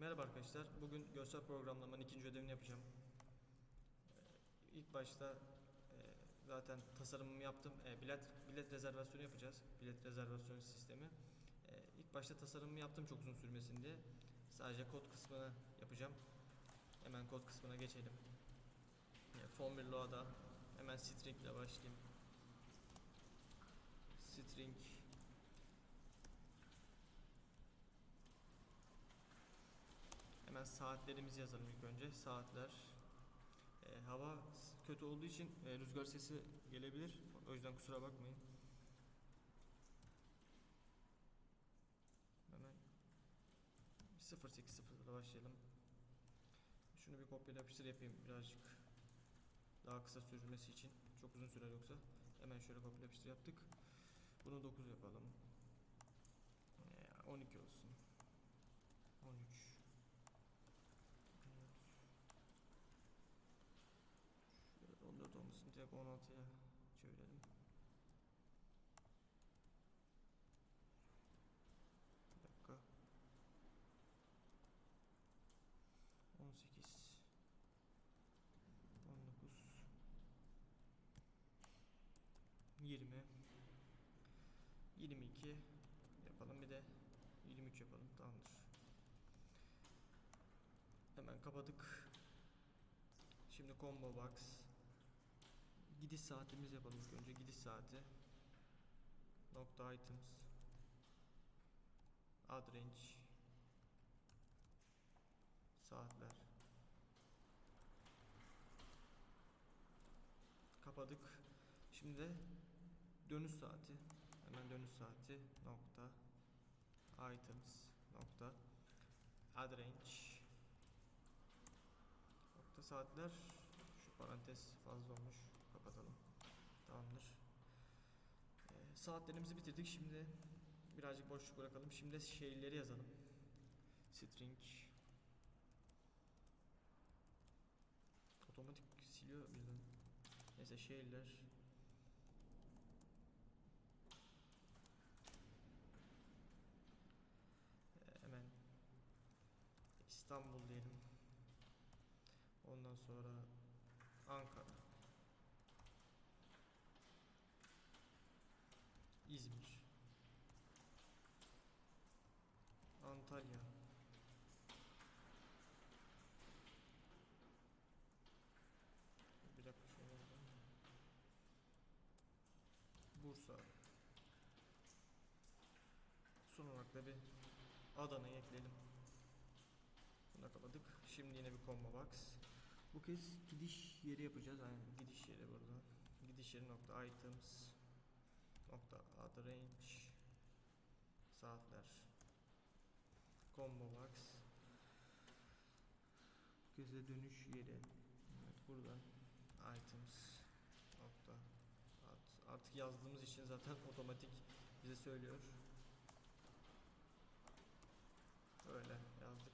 Merhaba arkadaşlar. Bugün görsel programlamanın ikinci ödevini yapacağım. Ee, İlk başta e, zaten tasarımımı yaptım. E, Bilet bilet rezervasyonu yapacağız. Bilet rezervasyon sistemi. E, İlk başta tasarımımı yaptım çok uzun sürmesin diye. Sadece kod kısmını yapacağım. Hemen kod kısmına geçelim. E, hemen string ile başlayayım. String Hemen saatlerimizi yazalım ilk önce. Saatler. Ee, hava kötü olduğu için e, rüzgar sesi gelebilir. O yüzden kusura bakmayın. Hemen 080'da başlayalım. Şunu bir kopyala yapıştır yapayım birazcık daha kısa sürmesi için. Çok uzun sürer yoksa. Hemen şöyle kopyala yapıştır yaptık. Bunu 9 yapalım. Ee, 12 olsun. 13 Şöyle 14 olmasın direkt 16'ya çevirelim. Bir dakika. 18 19 20 22 yapalım bir de 23 yapalım tamamdır. Hemen kapadık. Şimdi combo box. Gidiş saatimizi yapalım ilk önce. Gidiş saati. Nokta items. Ad range. Saatler. Kapadık. Şimdi de dönüş saati. Hemen dönüş saati. Nokta. Items. Nokta. Ad range. Nokta saatler şu parantez fazla olmuş. Kapatalım. Tamamdır. Ee, saatlerimizi bitirdik. Şimdi birazcık boşluk bırakalım. Şimdi şeyleri yazalım. String otomatik siliyor birden. Neyse şeyler Ee, hemen İstanbul diyelim. Ondan sonra Ankara. İzmir. Antalya. Bir dakika şöyle. Bursa. Son olarak da bir Adana'yı ekleyelim. Bunu kapadık. Şimdi yine bir combo box. Bu kez gidiş yeri yapacağız. Aynen gidiş yeri burada. Gidiş yeri nokta items nokta. Ad range. Saatler. Combo box. De dönüş yeri. Evet burada items. Nokta. Ad artık yazdığımız için zaten otomatik bize söylüyor. Öyle yazdık.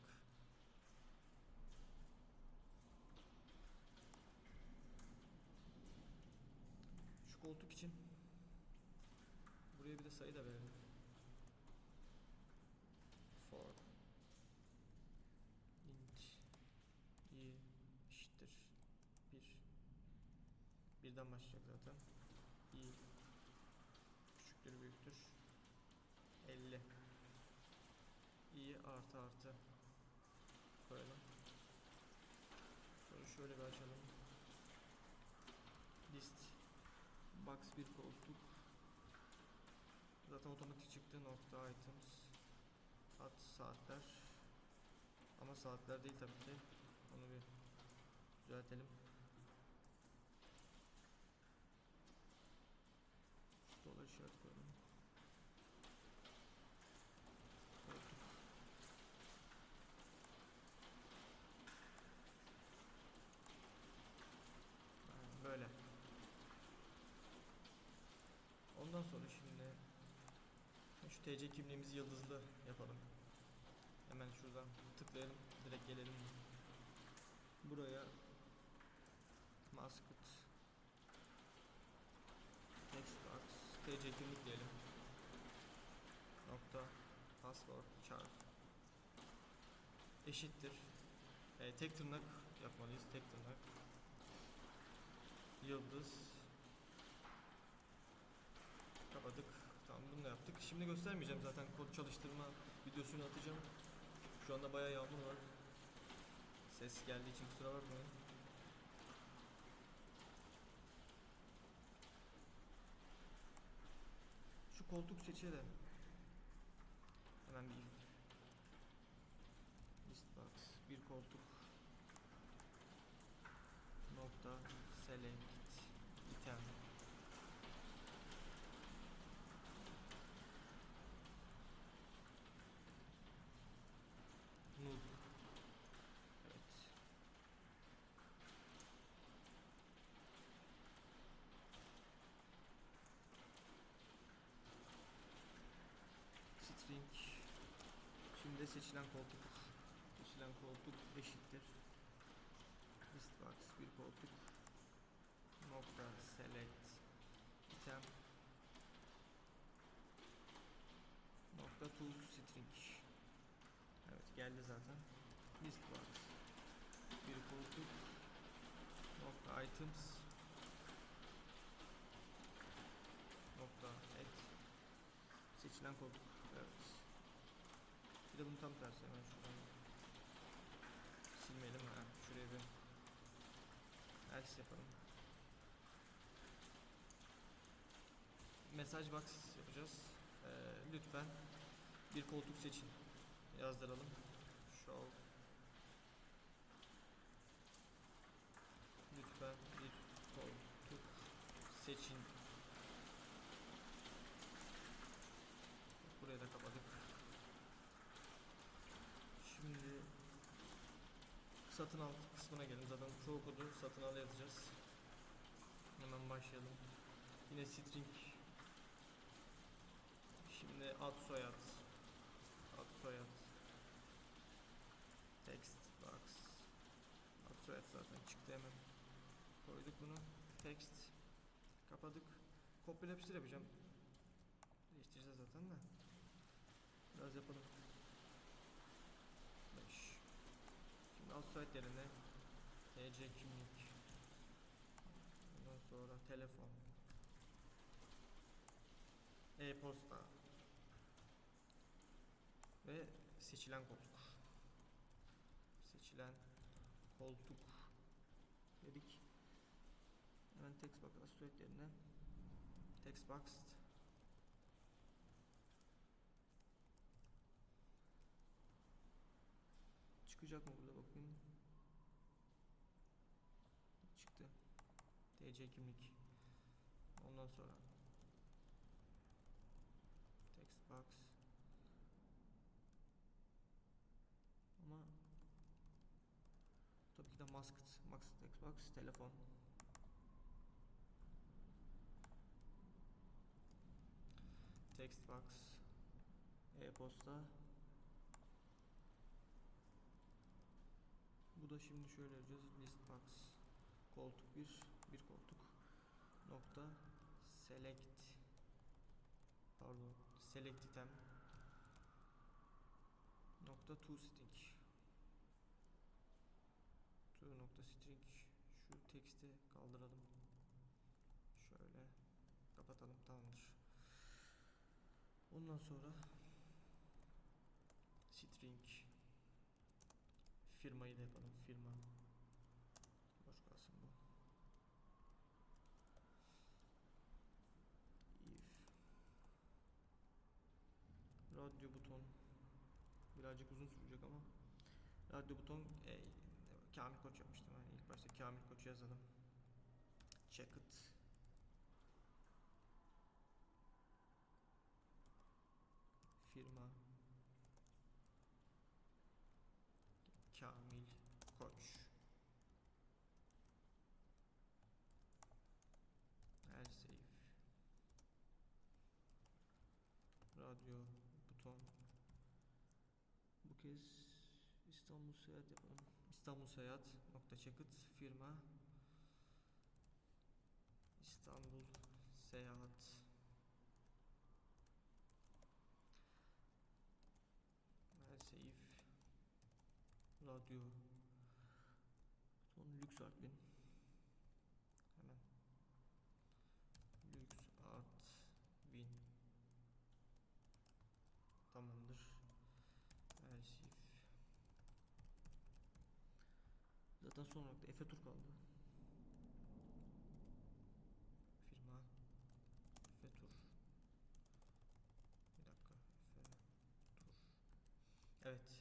Şu koltuk için buraya bir de sayı da verelim. For int i eşittir 1 birden başlayacak zaten. i küçüktür büyüktür 50 i artı artı koyalım. Sonra şöyle bir açalım. List Box bir koltuk. Zaten otomatik çıktı nokta items. At saatler. Ama saatler değil tabii ki. Onu bir düzeltelim. Şu dolar işaret koyalım. Koltuk. Aynen Böyle. Ondan sonra şimdi şu TC kimliğimizi yıldızlı yapalım. Hemen şuradan tıklayalım. Direkt gelelim. Buraya maskot text box TC kimlik diyelim. Nokta password char eşittir. E, tek tırnak yapmalıyız. Tek tırnak. Yıldız. Kapadık. Tamam bunu da yaptık. Şimdi göstermeyeceğim zaten kod çalıştırma videosunu atacağım. Şu anda bayağı yağmur var. Ses geldiği için kusura bakmayın. Şu koltuk seçelim. Hemen bir listbox bir koltuk nokta select item null evet string şimdi seçilen koltuk. Seçilen koltuk eşittir. Listbox bir koltuk. Nokta select item. Nokta to string. Evet geldi zaten. Listbox bir koltuk. Nokta items. Nokta add seçilen koltuk. Evet bir tam tersi hemen şuradan silmeyelim. Ha şuraya bir else yapalım. Mesaj box yapacağız. Ee, lütfen bir koltuk seçin. Yazdıralım. Show. Lütfen bir koltuk seçin buraya da kapadık şimdi satın al kısmına gelin zaten çoğu kodu satın al yazacağız. Hemen başlayalım. Yine string. Şimdi ad soyad. Ad soyad. Text box. Ad soyad zaten çıktı hemen. Koyduk bunu. Text. Kapadık. Kopyala yapıştır yapacağım. Değiştireceğiz zaten de. Biraz yapalım soyad yerine. TC kimlik. Ondan sonra telefon. E-posta. Ve seçilen koltuk. Seçilen koltuk dedik. Hemen text box astrolog yerine. Text box çıkacak mı burada bakayım. Çıktı. TC kimlik. Ondan sonra text box ama tabii ki de masked masked text box telefon text box e-posta bu da şimdi şöyle yapacağız. List box koltuk bir bir koltuk. Nokta select. Pardon select item. Nokta to string. To nokta string. Şu teksti kaldıralım. Şöyle kapatalım tamamdır. Ondan sonra string firmayı da yapalım firma. Boş kalsın bu. İf. Radyo buton. Birazcık uzun sürecek ama. Radyo buton e, Kamil Koç yapmıştım. Yani ilk başta Kamil Koç'u yazalım. Check it firma Kamil Koç her safe radyo buton. Bu kez İstanbul Seyahat yapalım. İstanbul Seyahat nokta çakıt firma. İstanbul Seyahat. Seyif radyo. Son lüks art bin hemen lüks art bin tamamdır Ersif zaten son olarak da Efe Tur kaldı. Firma. Efe Tur. Bir dakika. Efe Tur. Evet.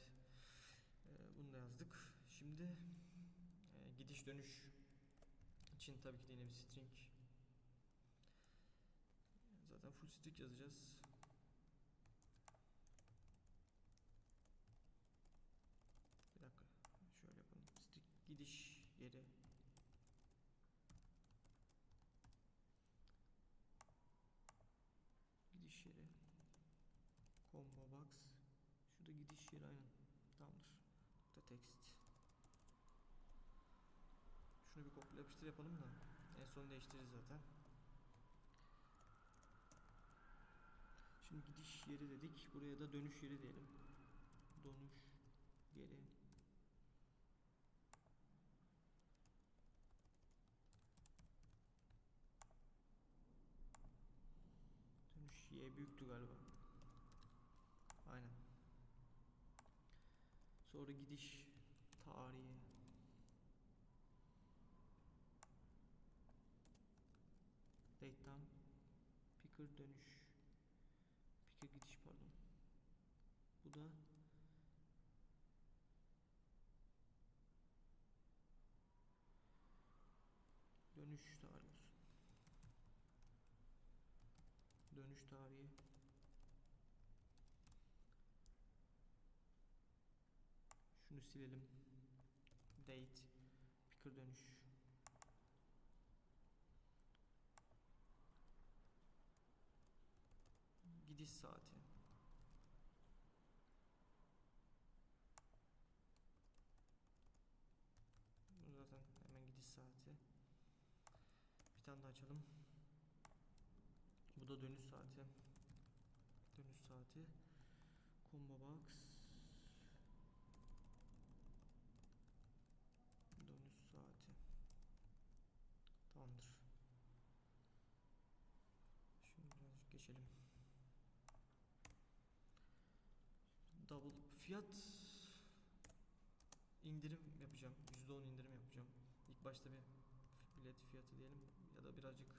Ee, bunu da yazdık. Şimdi e, gidiş dönüş için tabii ki de yine bir string. Zaten full string yazacağız bir dakika şöyle yapalım string gidiş yeri gidiş yeri combo box şurada gidiş yeri aynen. Tamamdır. Da text. Şunu bir kopyala yapıştır yapalım da. En son değiştiririz zaten. Şimdi gidiş yeri dedik. Buraya da dönüş yeri diyelim. Dönüş yeri. Dönüş y büyüktü galiba aynen sonra gidiş tarihi. Date'den picker dönüş. Picker gidiş pardon. Bu da dönüş tarihi olsun. Dönüş tarihi şunu silelim. Date picker dönüş. Gidiş saati. Zaten hemen gidiş saati. Bir tane daha açalım. Bu da dönüş saati. Dönüş saati. Combo box dönüş saati tamamdır şunu birazcık geçelim double fiyat indirim yapacağım. %10 indirim yapacağım. İlk başta bir bilet fiyatı diyelim ya da birazcık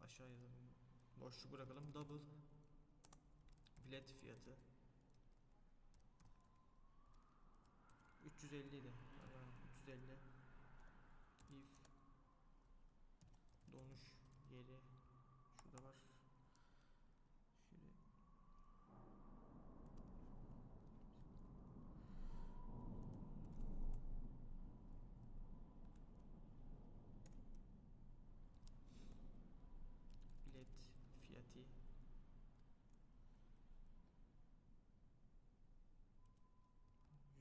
aşağı yazalım boşluk bırakalım. Double bilet fiyatı. 350 idi. Yani 350 if donuş yeri şurada var şöyle bilet fiyatı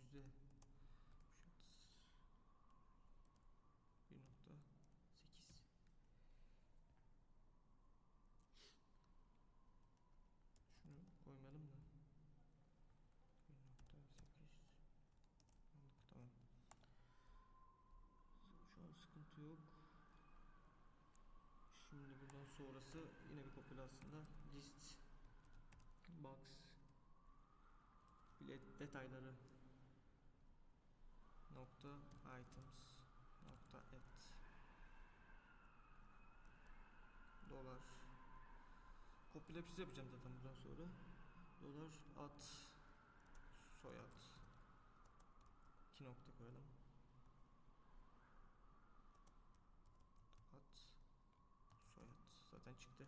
yüzde bir nokta sekiz şunu koymayalım da bir nokta sekiz anladık tamam şu yok. Şimdi buradan sonrası yine bir kopyala aslında. List box bilet detayları nokta items nokta et dolar. Kopyala yapıştır yapacağım zaten buradan sonra. Dolar at soyad. İki nokta koyalım at soyad zaten çıktı.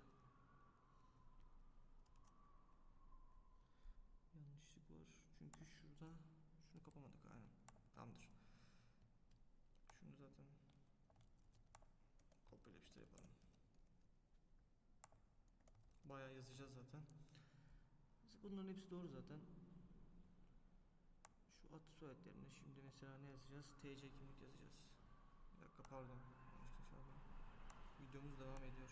Yanlışlık var. Şurada şunu kapamadık aynen. Tamamdır. Şunu zaten kopyala yapıştır yapalım. Bayağı yazacağız zaten. Bunların hepsi doğru zaten. Şu at soyad yerine şimdi mesela ne yazacağız? TC kimlik yazacağız. Bir dakika pardon. Yanlışlıkla şey. Videomuz devam ediyor.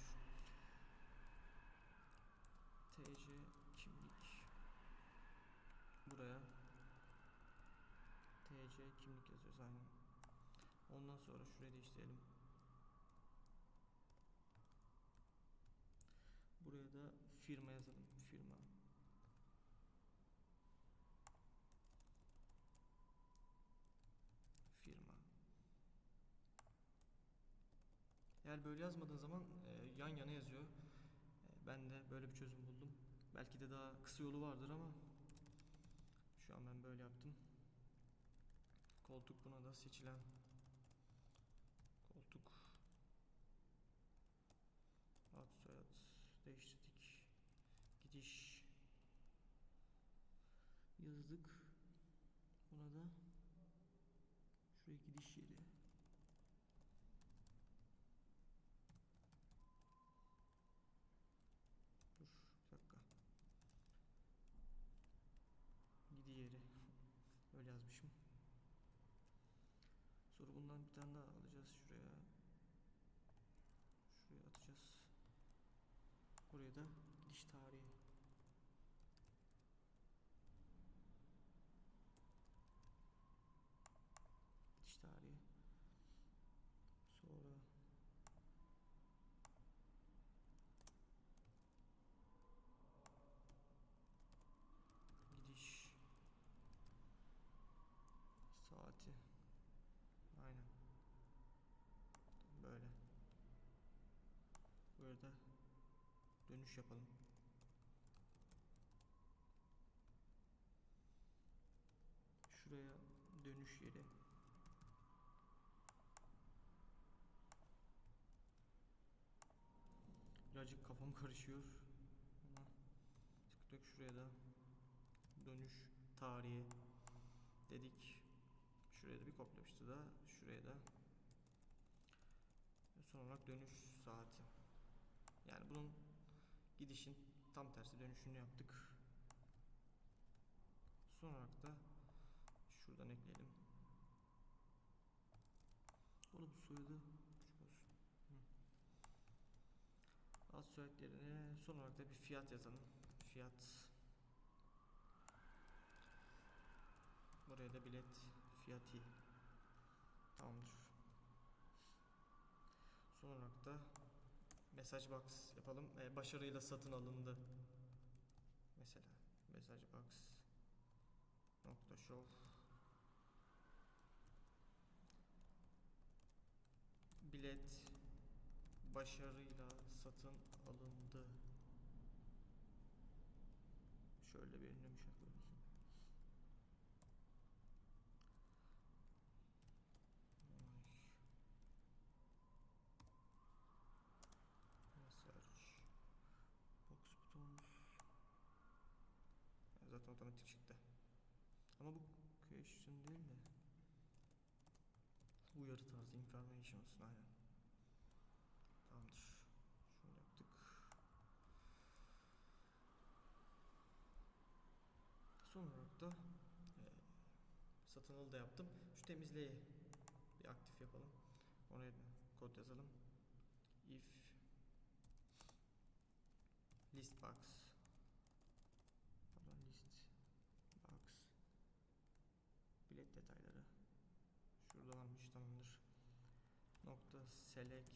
TC kimlik buraya TC kimlik yazıyoruz aynen. Ondan sonra şurayı değiştirelim. Buraya da firma yazalım. Firma. Firma. Eğer böyle yazmadığın zaman e, yan yana yazıyor. E, ben de böyle bir çözüm buldum. Belki de daha kısa yolu vardır ama şu an ben böyle yaptım. Koltuk buna da seçilen koltuk ad soyad değiştirdik. Gidiş yazdık. Buna da şuraya gidiş yeri. Dur bir dakika. Gidi yeri. Öyle yazmışım. Bundan bir tane daha alacağız şuraya. Şuraya atacağız. Buraya da gidiş tarihi. Gidiş tarihi. Sonra gidiş saati. Aynen. Böyle. Burada dönüş yapalım. Şuraya dönüş yeri. Birazcık kafam karışıyor. Ama tıkladık şuraya da dönüş tarihi dedik. Şuraya da bir kopya yapıştı da şuraya da son olarak dönüş saati. Yani bunun gidişin tam tersi dönüşünü yaptık. Son olarak da şuradan ekleyelim. Oğlum soyadı küçük olsun. Alt soyad yerine son olarak da bir fiyat yazalım. Fiyat. Buraya da bilet fiyatı. Tamamdır. Son olarak da mesaj box yapalım. Ee, başarıyla satın alındı. Mesela mesaj box nokta show bilet başarıyla satın alındı. Şöyle bir ünlem yapalım. Mesaj. Box butonumuz. Ya Zaten otomatik çıktı. Ama bu question değil de uyarı tarzı information olsun aynen. Tamamdır. Şöyle yaptık. Son olarak da e, satın alı da yaptım. Şu temizleyi bir aktif yapalım. Oraya kod yazalım. If list box pardon list box bilet detayları varmış tamamdır nokta select.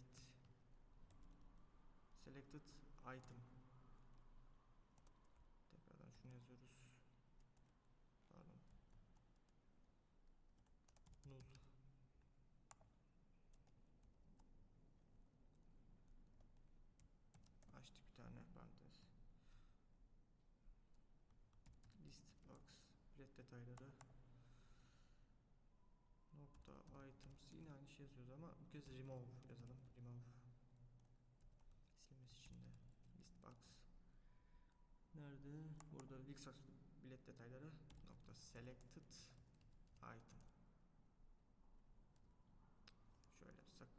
Selected item. Tekrardan şunu yazıyoruz. Pardon. Null. Açtık bir tane parantez. List box. Bilet detayları nokta items. Yine aynı şey yazıyoruz ama bu kez remove yazalım. Remove. Silmesi için de list box. Nerede? Burada Lixox bilet detayları. Nokta selected item. Şöyle yapsak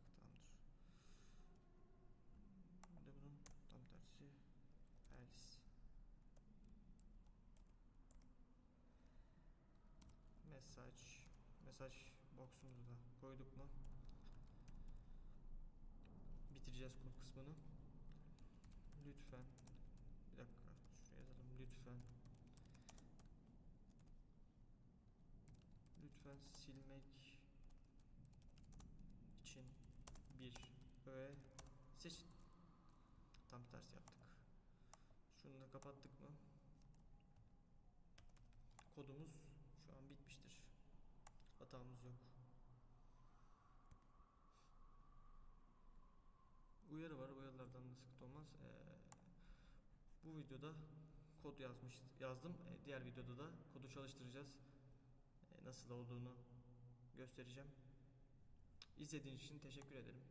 tamamdır bir bunun? Tam tersi. Else mesaj. Mesaj box'umuzu da koyduk mu bitireceğiz kod kısmını lütfen bir dakika şuraya yazalım lütfen lütfen silmek için bir öğe seçin. Tam tersi yaptık. Şunu da kapattık mı? Kodumuz. Hatamız yok. Uyarı var. Uyarılardan da sıkıntı olmaz. Ee, bu videoda kod yazmış yazdım. Ee, diğer videoda da kodu çalıştıracağız. Ee, nasıl olduğunu göstereceğim. İzlediğiniz için teşekkür ederim.